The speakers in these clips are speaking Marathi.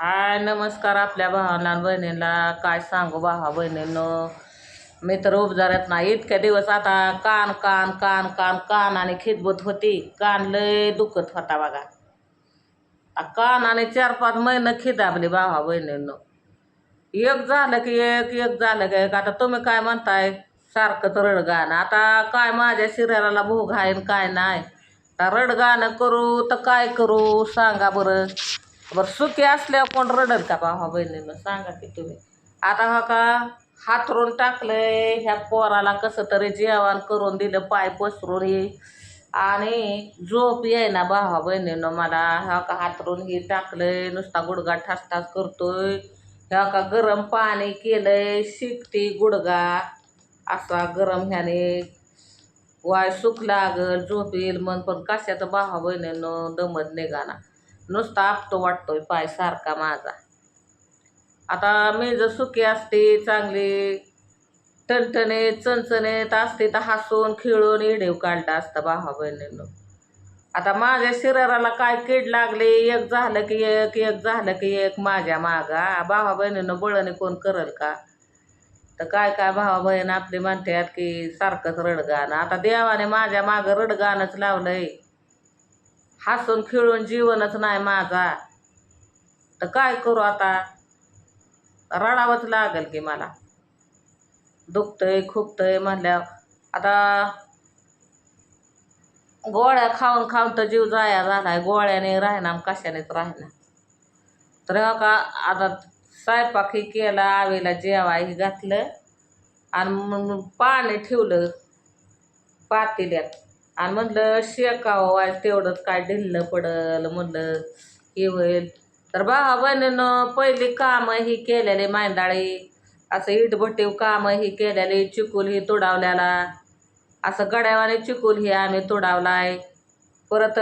हाय नमस्कार आपल्या भावाला बहिणीला काय सांगू भावा बहिणीनं? मी तर उपजाऱ्यात नाही. इतक्या दिवस आता कान कान कान कान कान आणि खिदबत होती. कान लय दुखत होता बघा. आ कान आणि चार पाच महिनं खिदाबली भावा बहिणीनं. एक झालं की एक एक झालं की एक. आता तुम्ही काय म्हणताय? सारखं तर रडगाणं. आता काय माझ्या शरीराला भोग आहे काय नाही? आता रडगाणं करू तर काय करू? सांगा बरं. बरं सुखी असल्यावर कोण रडल का भावा बहिणीनं? सांगा की तुम्ही. आता हा का हातरून टाकलंय ह्या पोराला कसं तरी जेवण करून दिलं पाय पसरून हे. आणि झोप येईना भावा बहिणीनं मला. ह्या का हातरून हे टाकलंय नुसता गुडगा ठासठास करतोय. ह्या का गरम पाणी केलंय शिकती गुडगा असा गरम ह्याने वाय सुख लागल झोप येईल मन पण कशाचं भावा बहिणीनं दमत निघाना? नुसता आपतो वाटतोय पाय सारखा माझा. आता मी जर सुखी असते चांगली टणटणीत चणचणीत असते तर हसून खेळून इडेव काढला असता भावा बहिणीनं. आता माझ्या शरीराला काय कीड लागली एक झालं की एक एक झालं की एक माझ्या मागा. भावा बहिणीनं बळणी कोण करल का? तर काय काय भावा बहीण आपली म्हणतात की सारखंच रडगाणं. आता देवाने माझ्या मागं रडगाणंच लावलंय. हसून खेळून जीवनच नाही माझा. तर काय करू आता? रडावंच लागेल की मला. दुखतंय खुपतंय म्हणल्यावर. आता गोळ्या खाऊन खाऊन तर जीव जाया झालाय. गोळ्याने राहणार कशानेच राहणार तर का आता स्वयंपाक ही केला आवेला जेवाही घातलं. आणि मग पाणी ठेवलं. पातेल्यात. आणि म्हणलं शेकावं वाज हो, तेवढंच काय ढिल्लं पडलं म्हणलं हे होईल तर भावा बहिणीनं पहिली कामं ही केलेली मांदाळी असं इटभट्टीव कामं ही केलेली चिकूल ही तुडावल्याला. असं गड्यावाने चिकूल ही आम्ही तोडावलाय. परत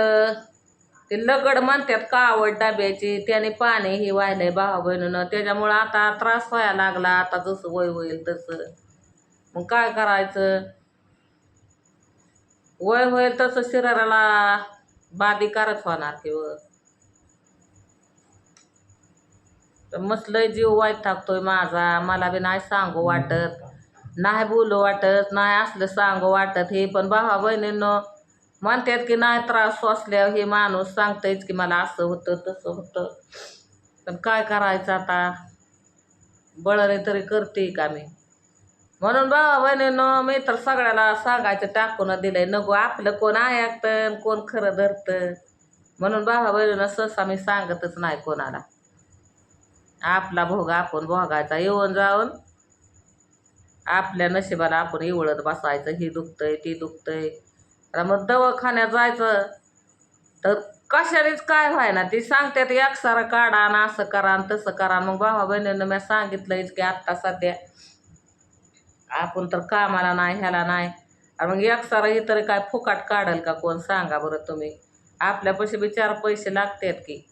ते लगड म्हणतात कावड डब्याची त्याने पाणी ही वाहिलंय भावा बहिणीनं त्याच्यामुळं आता त्रास व्हायला लागला आता जसं वय होईल तसं. मग काय करायचं? वय होईल तसं शरीराला बाधिकारच होणार किंवा तर मस्त लय जीव वाईट टाकतोय माझा. मला बी नाही सांगू वाटत. नाही बोलू वाटत नाही असलं सांगू वाटत हे. पण भावा बहिणीनं म्हणतात की नाही त्रास सोसल्यावर हे माणूस सांगतायच की मला असं होतं तसं होतं. पण काय करायचं आता? बळरे तरी करते का मी? म्हणून भावा बहिणीनं मी तर सगळ्याला सांगायचं टाकून दिलंय. नको आपलं कोण ऐकतं कोण खरं धरतं? म्हणून भावा बहिणीनं सहसा मी सांगतच नाही कोणाला. आपला भोग आपण भोगायचा येऊन जाऊन आपल्या नशिबाला आपण इवळत बसायचं. ही दुखतंय ती दुखतंय. तर मग दवाखान्यात जायचं. तर कशानेच काय व्हायना ती सांगतात एकसारं काढा आणि असं करा आणि तसं करा. मग भावा बहिणीनं मी सांगितलंयच की आत्ता सध्या आपण तर कामाला नाही ह्याला नाही. आणि मग एक हे तरी काय फुकाट काढल का कोण? सांगा बरं तुम्ही. आपल्यापाशी बी चार पैसे लागतात की.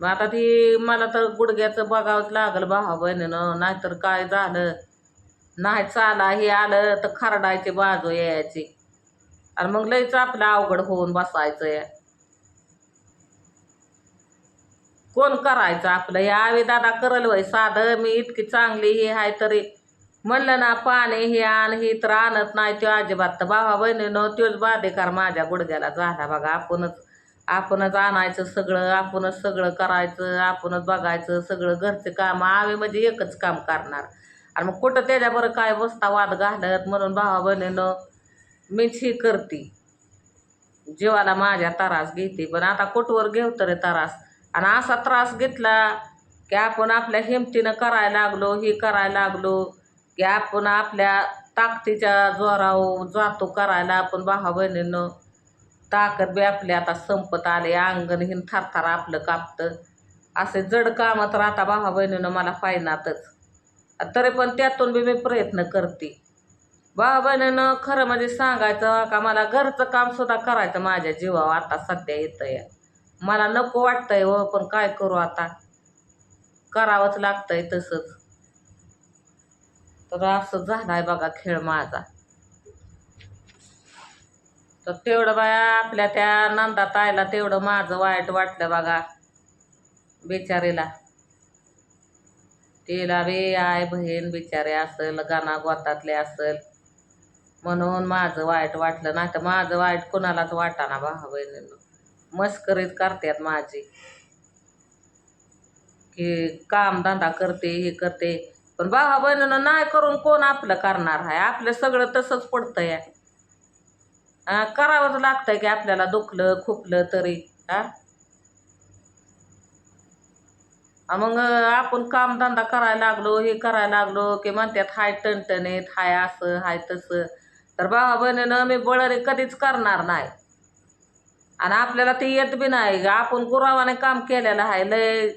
मग आता ती मला तर गुडघ्याचं बघावंच लागलं भावा बहिणीनं. नाहीतर काय झालं? नाही चाला हे आलं तर खरडायची बाजू यायची. आणि मग लईच आपलं अवघड होऊन बसायचं या कोण करायचं आपलं? हे आवे दादा करल वय साधं. मी इतकी चांगली हे आहे तरी. म्हणलं ना पाणी हे आण हे तर आणत नाही तो अजिबात. तर भावा बहिणीनं तोच बाधेकार माझ्या गुडघ्याला झाला बघा. आपणच आपणच आणायचं सगळं आपणच सगळं करायचं आपणच बघायचं सगळं घरचे काम. आम्ही म्हणजे एकच काम करणार. आणि मग कुठं त्याच्याबरोबर काय बसता वाद घालत म्हणून भावा बहिणीनं मीच ही करते. जीवाला माझ्या त्रास घेते. पण आता कुठवर घेऊ रे त्रास. आणि असा त्रास घेतला की आपण आपल्या हिमतीनं करायला लागलो हे करायला लागलो. की आपण आपल्या ताकदीच्या जोरावर जातो करायला. आपण भावा बहिणीनं ताकद बी आपली आता संपत आले. अंगण हिन आपलं कापतं. असे जड कामं तर आता भावा बहिणीनं मला पाहिनातच तरी पण त्यातून बी मी प्रयत्न करते. भावा बहिणीनं खरं म्हणजे सांगायचं का मला घरचं कामसुद्धा करायचं माझ्या जीवावर आता सध्या येतं या मला नको वाटतंय व पण काय करू आता? करावंच लागतंय तसंच. तर असं आहे बघा खेळ माझा. तर तेवढं बाया आपल्या त्या नंदा तायला तेवढं माझं वाईट वाटलं बघा. बिचारीला. तिला बी आय बहीण बिचारे असेल गाणा गोतातले असेल. म्हणून माझं वाईट वाटलं नाही तर माझं वाईट कोणालाच वाटाना भावा बहिणीनं मस्करीत करतात माझी. की कामधंदा करते हे करते. पण भावा बहिणीनं नाही करून कोण आपलं करणार आहे? आपलं सगळं तसंच पडतंय. करावंच लागतंय की आपल्याला दुखलं खुपलं तरी. हा मग आपण कामधंदा करायला लागलो हे करायला लागलो की म्हणतात हाय टणटणीत हाय असं हाय तसं. तर भावा बहिणीनं मी बळरी कधीच करणार नाही. आणि आपल्याला ते येत बी नाही. आपण गुरावाने काम केलेलं आहे लय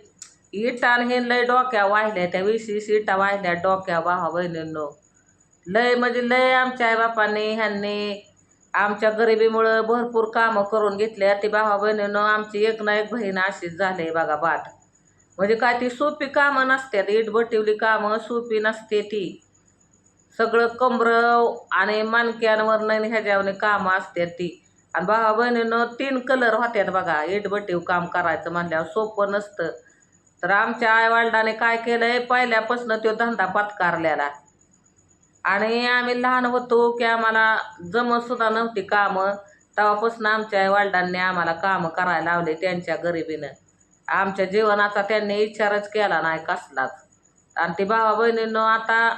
इटान हे लय डोक्या वाहिल्या त्या वीस वीस इटा वाहिल्या डोक्या भावा बहिणींनो. लय म्हणजे लय आमच्या आईबापांनी ह्यांनी आमच्या गरिबीमुळं भरपूर कामं करून घेतल्या. ती भावा बहिणीनं आमची एक ना एक बहीण अशीच झाली बघा बाट म्हणजे काय ती सोपी कामं नसतात इटभटिवली कामं सोपी नसते ती. सगळं कमर आणि मानक्यांवर नाही ह्याच्यावर कामं असतात ती. आणि भावा बहिणीनं तीन कलर होत्यात बघा इटबटीव काम करायचं म्हणल्यावर सोपं नसतं. तर आमच्या आईवडिलाने काय केलंय? पहिल्यापासून तो धंदा पत्कारलेला. आणि आम्ही लहान होतो की आम्हाला जमतसुद्धा नव्हती कामं. तेव्हापासून आमच्या आईवडिलांनी आम्हाला कामं करायला लावले त्यांच्या गरिबीनं. आमच्या जीवनाचा त्यांनी विचारच केला नाही कसलाच. आणि ती भावा बहिणींनो आता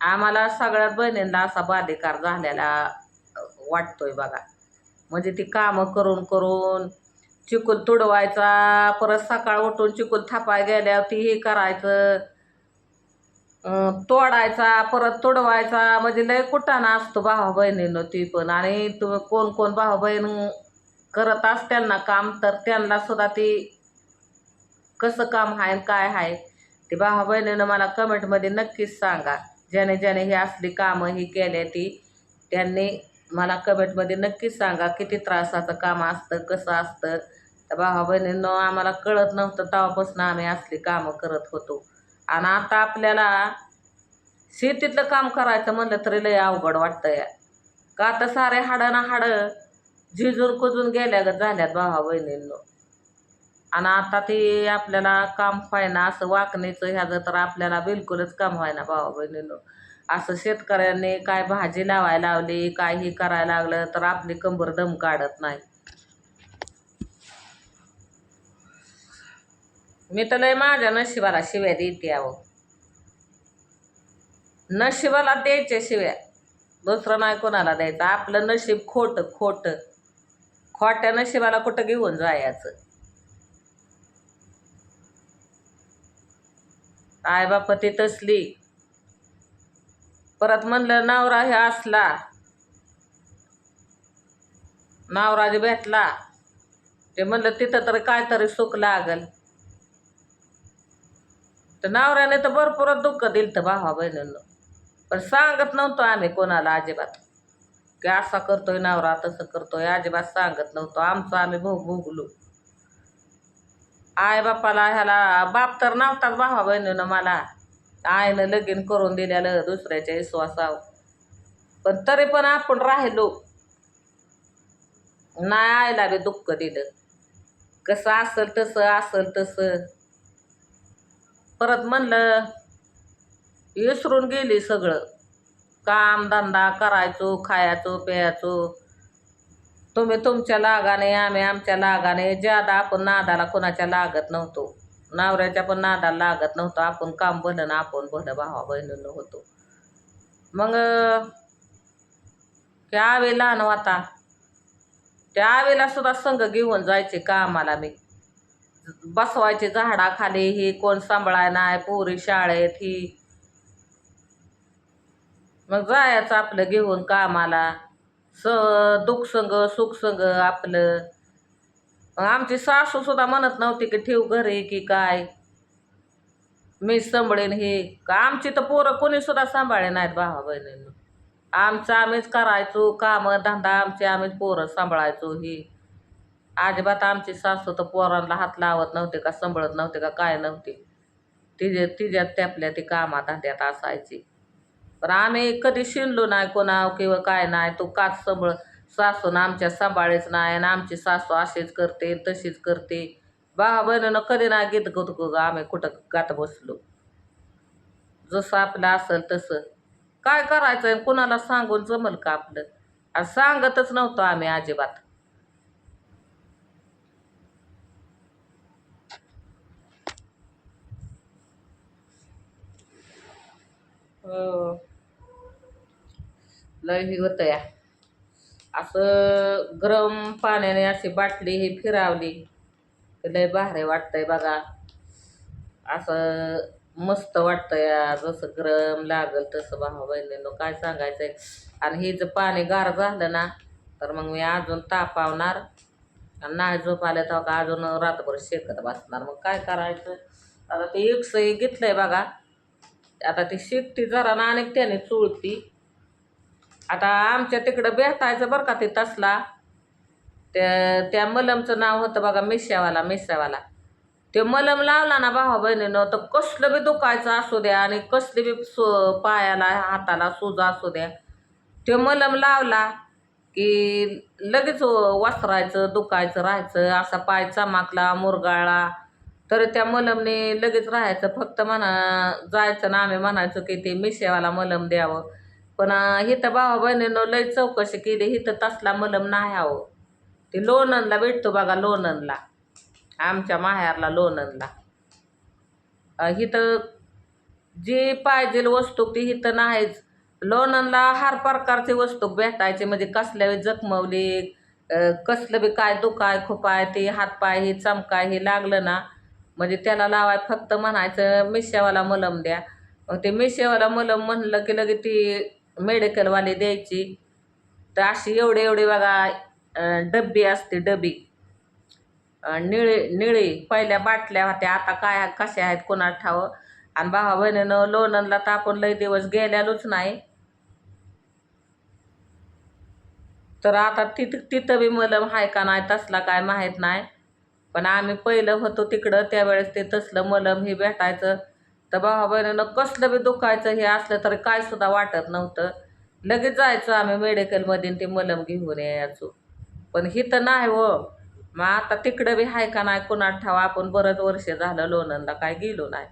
आम्हाला सगळ्यात बहिणींना असा बाधिकार झालेला वाटतोय बघा. म्हणजे ती कामं करून करून चिकून तुडवायचा परत सकाळ उठून चिकून थापाय गेल्यावर ती हे करायचं. तोडायचा परत तुडवायचा. म्हणजे लय कुटाणा असतो भावा बहिणीनं ती पण. आणि तू कोण कोण भावा बहीण करत असतील ना काम तर त्यांना सुद्धा ती कसं काम आहे आणि काय आहे ते भावा बहिणीनं मला कमेंटमध्ये नक्कीच सांगा. ज्याने ज्याने ही असली कामं ही केल्या ती त्यांनी मला कमेंटमध्ये नक्कीच सांगा किती त्रासाचं काम असतं कसं असतं. तर भावा बहिणींनो आम्हाला कळत नव्हतं तेव्हापासून आम्ही असली कामं करत होतो. आणि आता आपल्याला शेतीतलं काम करायचं म्हणलं तरी लय अवघड वाटतं या का तर सारे हाडं ना हाडं झिजून कुजून गेल्या ग झाल्यात भावा बहिणींनो. आणि आता ते आपल्याला काम व्हायना असं वाकणीचं ह्याचं तर आपल्याला बिलकुलच काम व्हायना भावा बहिणींनो. असं शेतकऱ्यांनी काय भाजी लावायला लावली काय हे करायला लागलं तर आपली कंबर दम काढत नाही. मी तर लय माझ्या नशिबाला शिव्या देते अहो. नशिबाला द्यायच्या शिव्या. दुसरं नाही कोणाला द्यायचं. आपलं नशीब खोटं खोटं. खोट्या नशिबाला कुठं घेऊन जायचं? आई बाप ती तसली. परत म्हणलं नवरा हे असला. नवरा जे भेटला. ते म्हणलं तिथं तर काय तरी सुख लागल. तर नवऱ्याने तर भरपूरच दुःख दिलं तर भावा बहिणींना. पण सांगत नव्हतो आम्ही कोणाला अजिबात. की असा करतोय नवरा तसं करतोय अजिबात सांगत नव्हतो. आमचं आम्ही भोग भोगलो. आई बापाला ह्याला बाप तर नव्हताच भावा बहिणीनं मला. आईनं लगीन करून दिलेलं दुसऱ्याच्या विश्वासावर. पण तरी पण आपण राहिलो. नाही आईला बी दुःख दिलं. कसं असेल तसं असेल तसं. परत म्हणलं विसरून गेली सगळं. काम धंदा करायचो खायचो प्यायचो. तुम्ही तुमच्या लागाने आम्ही आमच्या लागाने ज्यादा आपण नादाला कोणाच्या लागत नव्हतो. नवऱ्याच्या पण नादाला लागत नव्हतं. आपण काम भलं ना आपण भलं भावा बहिणीनं होतो. मग त्या आवे लहान होता त्या आवेला सुद्धा संघ घेऊन जायचे कामाला मी. बसवायचे झाडाखाली ही कोण सांभाळाय नाही पोरी शाळेत ही. मग जायचं आपलं घेऊन कामाला. स दुःख संग सुख संग आपलं. आमची सासू सुद्धा म्हणत नव्हती की ठेव आहे की काय? मी सांभाळेन हे. का आमची तर पोरं कोणी सुद्धा सांभाळे नाहीत भावा बहिणीनं. आमचं आम्हीच करायचो कामं धंदा आमचे आम्हीच पोरं सांभाळायचो ही. अजिबात आमची सासू तर पोरांना हात लावत नव्हते का सांभाळत नव्हते का काय नव्हते. तिच्या तिच्यात त्यापल्या ती कामा धंद्यात असायची. पण आम्ही कधी शिनलो नाही कोणाव किंवा काय नाही तो काच सांभाळ सासून आमच्या सांभाळेच नाही आणि आमची सासू अशीच करते तशीच करते. भावा बहिणीनं कधी नाही गीत गत ग आम्ही कुठं गात बसलो. जसं आपलं असेल तसं. काय करायचं आहे कुणाला सांगून जमल का आपलं? आणि सांगतच नव्हतो आम्ही अजिबात. हो. लय ही होतं या असं गरम पाण्याने अशी बाटली ही फिरावली. की लय भारी वाटतंय बघा. असं मस्त वाटतं या जसं गरम लागल तसं भावा बहिणीनं. काय सांगायचंय? आणि हे जर पाणी गार झालं ना तर मग मी अजून तापावणार. आणि नाही झोप तर का अजून रात्रभर शेकत बसणार. मग काय करायचं? आता ते एकसही घेतलंय बघा. आता ती शिकती जरा ना आणि त्याने चुळती. आता आमच्या तिकडं बेहतायचं बरं का ते तसला. त्या त्या मलमचं नाव होतं बघा मिश्यावाला मिश्यावाला. ते मलम लावला ना भावा बहिणीनं तर कसलं बी दुखायचं असू द्या आणि कसले बी सो पायाला हाताला सूज असू द्या. ते मलम लावला की लगेच वसरायचं दुखायचं राहायचं असा पाय चमाकला मुरगाळला. तर त्या मलमने लगेच राहायचं फक्त म्हणा जायचं ना आम्ही म्हणायचो की ते मिशेवाला मलम द्यावं. पण हिथं भावा बहिणीनं लय चौकशी केली. हिथं तसला मलम नाही हवं ते लोणंदला भेटतो बघा लोणंदला. आमच्या माहेरला लोणंदला. इथं जी पाहिजे वस्तू ती इथं नाहीच. लोणंदला हर प्रकारची वस्तू भेटायचे म्हणजे कसल्या बी जखमवली कसलं बी काय दुखाय खुपाय ते हातपाय हे चमकाय हे लागलं ना म्हणजे त्याला लावाय फक्त म्हणायचं मिश्यावाला मलम द्या. मग ते मिशेवाला मलम म्हणलं की लगे ती मेडिकलवाली द्यायची. तर अशी एवढी एवढी बघा डब्बी असते डबी निळे निळे निळी पहिल्या बाटल्या होत्या. आता काय कशा आहेत कोणा ठावं? आणि भावा बहिणीनं लोणंदला तर आपण लई दिवस गेलेलोच नाही. तर आता तिथं तिथं बी मलम आहे का नाही तसला काय माहीत नाही. पण आम्ही पहिलं होतो तिकडं त्यावेळेस ते तसलं मलम हे भेटायचं. तर भावा बहिणीनं कसलं बी दुखायचं हे असलं तर काय सुद्धा वाटत नव्हतं. लगेच जायचं आम्ही मेडिकलमध्ये ते मलम घेऊन यायचो. पण ही तर नाही हो. मग आता तिकडं बी आहे का नाही कुणात ठावा? आपण बरंच वर्ष झालं लोणंदला काय गेलो नाही.